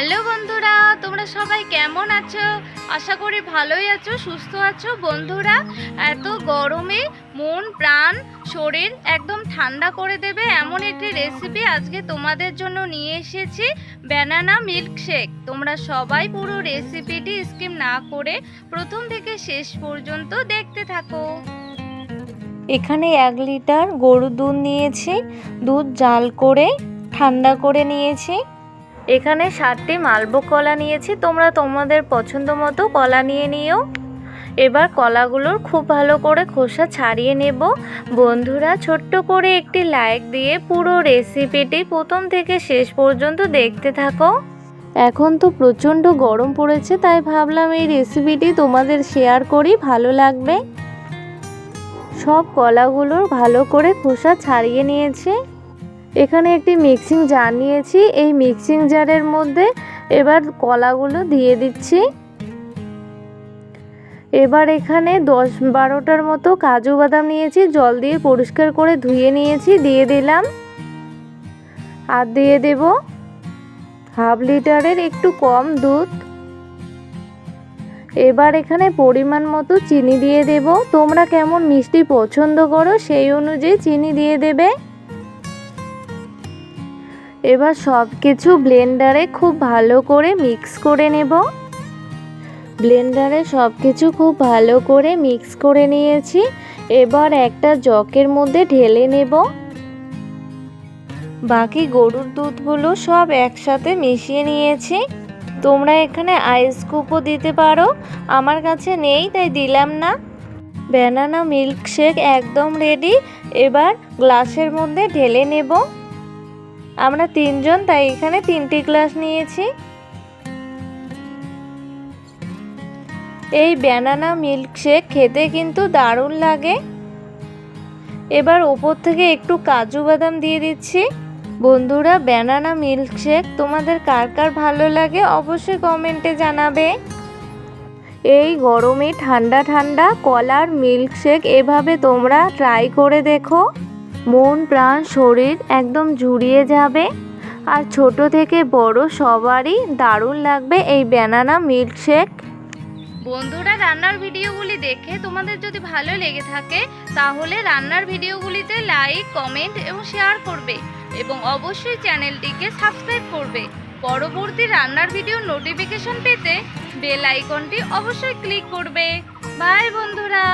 Hello বন্ধুরা, তোমরা সবাই কেমন আছো? আশা করি ভালোই আছো, সুস্থ আছো বন্ধুরা। এত গরমে মন, প্রাণ, শরীর একদম ঠান্ডা করে দেবে এমন একটি রেসিপি আজকে তোমাদের জন্য নিয়ে এসেছি ব্যানানা মিল্কশেক তোমরা সবাই পুরো রেসিপিটি স্কিম না করে প্রথম থেকে শেষ পর্যন্ত দেখতে থাকো। এখানে এক লিটার গরুর দুধ নিয়েছি, দুধ জাল করে ঠান্ডা করে নিয়েছি। এখানে সাতটি মালভোগ কলা নিয়েছি, তোমরা তোমাদের পছন্দ মতো কলা নিয়ে নিও। এবার কলাগুলোর খুব ভালো করে খোসা ছাড়িয়ে নেব। বন্ধুরা, ছোট্ট করে একটি লাইক দিয়ে পুরো রেসিপিটি প্রথম থেকে শেষ পর্যন্ত দেখতে থাকো। এখন তো প্রচণ্ড গরম পড়েছে, তাই ভাবলাম এই রেসিপিটি তোমাদের শেয়ার করি, ভালো লাগবে। সব কলাগুলোর ভালো করে খোসা ছাড়িয়ে নিয়েছি। এখানে একটি মিক্সিং জার নিয়েছি। এই মিক্সিং জারের মধ্যে এবার কলাগুলো দিয়ে দিচ্ছি। এবার এখানে দশ বারোটার মতো কাজু বাদাম নিয়েছি। জল দিয়ে পরিষ্কার করে ধুয়ে নিয়েছি। দিয়ে দিলাম। আর দিয়ে দেব হাফ লিটারের একটু কম দুধ। এবার এখানে পরিমাণ মতো চিনি দিয়ে দেব। তোমরা কেমন মিষ্টি পছন্দ করো সেই অনুযায়ী চিনি দিয়ে দেবে। এবার সব কিছু ব্লেন্ডারে খুব ভালো করে মিক্স করে নেব। ব্লেন্ডারে সব কিছু খুব ভালো করে মিক্স করে নিয়েছি। এবার একটা জকের মধ্যে ঢেলে নেব। বাকি গরুর দুধগুলো সব একসাথে মিশিয়ে নিয়েছি। তোমরা এখানে আইস কুপও দিতে পারো। আমার কাছে নেই, তাই দিলাম না। ব্যানানা মিল্কশেক একদম রেডি এবার গ্লাসের মধ্যে ঢেলে নেব। আমরা তিনজন, তাই এখানে তিনটি গ্লাস নিয়েছি। এই ব্যানানা মিল্কশেক খেতে কিন্তু দারুণ লাগে। এবার ওপর থেকে একটু কাজু বাদাম দিয়ে দিচ্ছি। বন্ধুরা ব্যানানা মিল্কশেক তোমাদের কার কার ভালো লাগে অবশ্যই কমেন্টে জানাবে। এই গরমে ঠান্ডা ঠান্ডা কলার মিল্কশেক এভাবে তোমরা ট্রাই করে দেখো। মন, প্রাণ, শরীর একদম জুড়িয়ে যাবে। আর ছোট থেকে বড় সবারই দারুণ লাগবে এই ব্যানানা মিল্কশেক বন্ধুরা, রান্নার ভিডিওগুলি দেখে তোমাদের যদি ভালো লেগে থাকে, তাহলে রান্নার ভিডিওগুলিতে লাইক কমেন্ট এবং শেয়ার করবে এবং অবশ্যই চ্যানেলটিকে সাবস্ক্রাইব করবে। পরবর্তী রান্নার ভিডিও নোটিফিকেশন পেতে বেল আইকনটি অবশ্যই ক্লিক করবে। বাই বন্ধুরা।